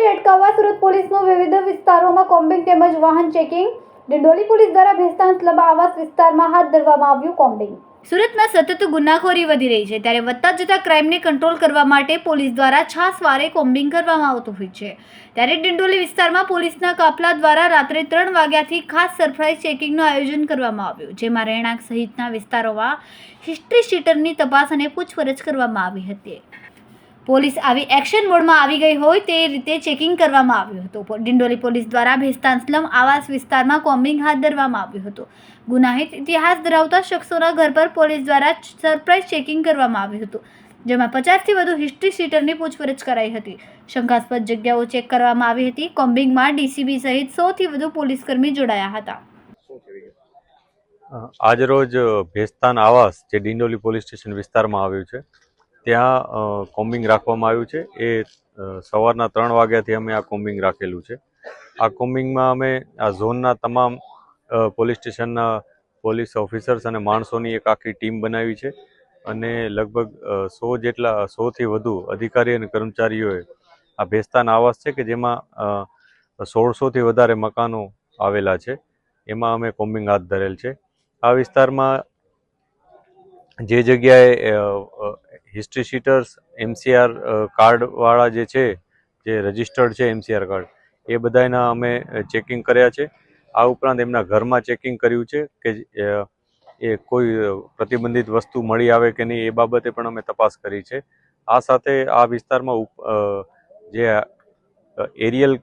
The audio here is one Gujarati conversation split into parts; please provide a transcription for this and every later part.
ગુનાખોરી અટકાવવા સુરત પોલીસનું વિવિધ વિસ્તારોમાં કોમ્બિંગ તેમજ વાહન ચેકિંગ. ડિંડોલી પોલીસ દ્વારા ભેસ્તાન ક્લબ આવાસ વિસ્તારમાં હાથ ધરવામાં આવ્યું કોમ્બિંગ. સુરતમાં સતત ગુનાખોરી વધી રહી છે ત્યારે વધતા જતા ક્રાઇમને કંટ્રોલ કરવા માટે પોલીસ દ્વારા છાસવારે કોમ્બિંગ કરવામાં આવતું હોય છે. ત્યારે ડિંડોલી વિસ્તારમાં પોલીસના કાફલા દ્વારા રાત્રે ત્રણ વાગ્યાથી ખાસ સરપ્રાઇઝ ચેકિંગનું આયોજન કરવામાં આવ્યું, જેમાં રહેણાંક સહિતના વિસ્તારોમાં હિસ્ટ્રી શીટરની તપાસ અને પૂછપરછ કરવામાં આવી હતી. પોલીસ આવી એક્શન મોડમાં આવી ગઈ હોય તે રીતે ચેકિંગ કરવામાં આવ્યું હતું. ડિંડોલી પોલીસ દ્વારા ભેસ્તાન સ્લમ આવાસ વિસ્તારમાં કોમ્બિંગ હાથ ધરવામાં આવ્યું હતું. ગુનાહિત ઇતિહાસ ધરાવતા શખ્સોના ઘર પર પોલીસ દ્વારા સરપ્રાઇઝ ચેકિંગ કરવામાં આવ્યું હતું, જેમાં પચાસથી વધુ હિસ્ટ્રી સીટરની પૂછપરછ કરાઈ હતી. શંકાસ્પદ જગ્યાઓ ચેક કરવામાં આવી હતી. કોમ્બિંગમાં ડીસીબી સહિત સોથી વધુ પોલીસકર્મી જોડાયા હતા. આજરોજ ભેસ્તાન આવાસ જે ડિંડોલી પોલીસ સ્ટેશન વિસ્તારમાં આવ્યું છે ત્યાં કોમ્બિંગ રાખવામાં આવ્યું છે. એ સવારના ત્રણ વાગ્યાથી અમે આ કોમ્બિંગ રાખેલું છે. આ કોમ્બિંગમાં અમે આ ઝોનના તમામ પોલીસ સ્ટેશનના પોલીસ ઓફિસર્સ અને માણસોની એક આખી ટીમ બનાવી છે અને લગભગ સો જેટલા, સોથી વધુ અધિકારી અને કર્મચારીઓએ આ ભેસ્તાન આવાસ છે કે જેમાં સોળસોથી વધારે મકાનો આવેલા છે. એમાં અમે કોમ્બિંગ હાથ ધરેલ છે. આ વિસ્તારમાં જે જગ્યાએ હિસ્ટ્રી શીટર્સ એમસીઆર કાર્ડવાળા જે છે, જે રજિસ્ટર્ડ છે એમસીઆર કાર્ડ એ બધાના અમે ચેકિંગ કર્યા છે. આ ઉપરાંત એમના ઘરમાં ચેકિંગ કર્યું છે કે એ કોઈ પ્રતિબંધિત વસ્તુ મળી આવે કે નહીં એ બાબતે પણ અમે તપાસ કરી છે. આ સાથે આ વિસ્તારમાં જે એરિયલ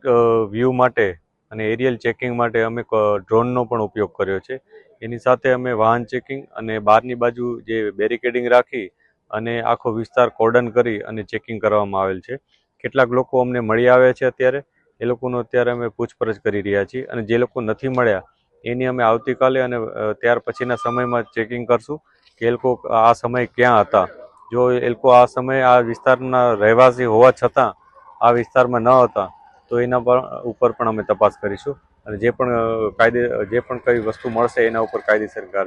વ્યૂ માટે અને એરિયલ ચેકિંગ માટે અમે ડ્રોનનો પણ ઉપયોગ કર્યો છે. એની સાથે અમે વાહન ચેકિંગ અને બહારની બાજુ જે બેરિકેડિંગ રાખી અને આખો વિસ્તાર કોર્ડન કરી અને ચેકિંગ કરવામાં આવેલ છે. કેટલાક લોકો અમને મળી આવ્યા છે અત્યારે. એ લોકોનો અત્યારે અમે પૂછપરછ કરી રહ્યા છીએ અને જે લોકો નથી મળ્યા, એની અમે આવતીકાલે અને ત્યાર પછીના સમયમાં ચેકિંગ કરશું કે એ લોકો આ સમય ક્યાં હતા. જો એ લોકો આ સમયે આ વિસ્તારના રહેવાસી હોવા છતાં આ વિસ્તારમાં ન હતા, તો એના પર, ઉપર પણ અમે તપાસ કરીશું અને જે પણ કાયદે, જે પણ કઈ વસ્તુ મળશે એના ઉપર કાયદેસર કાર્ય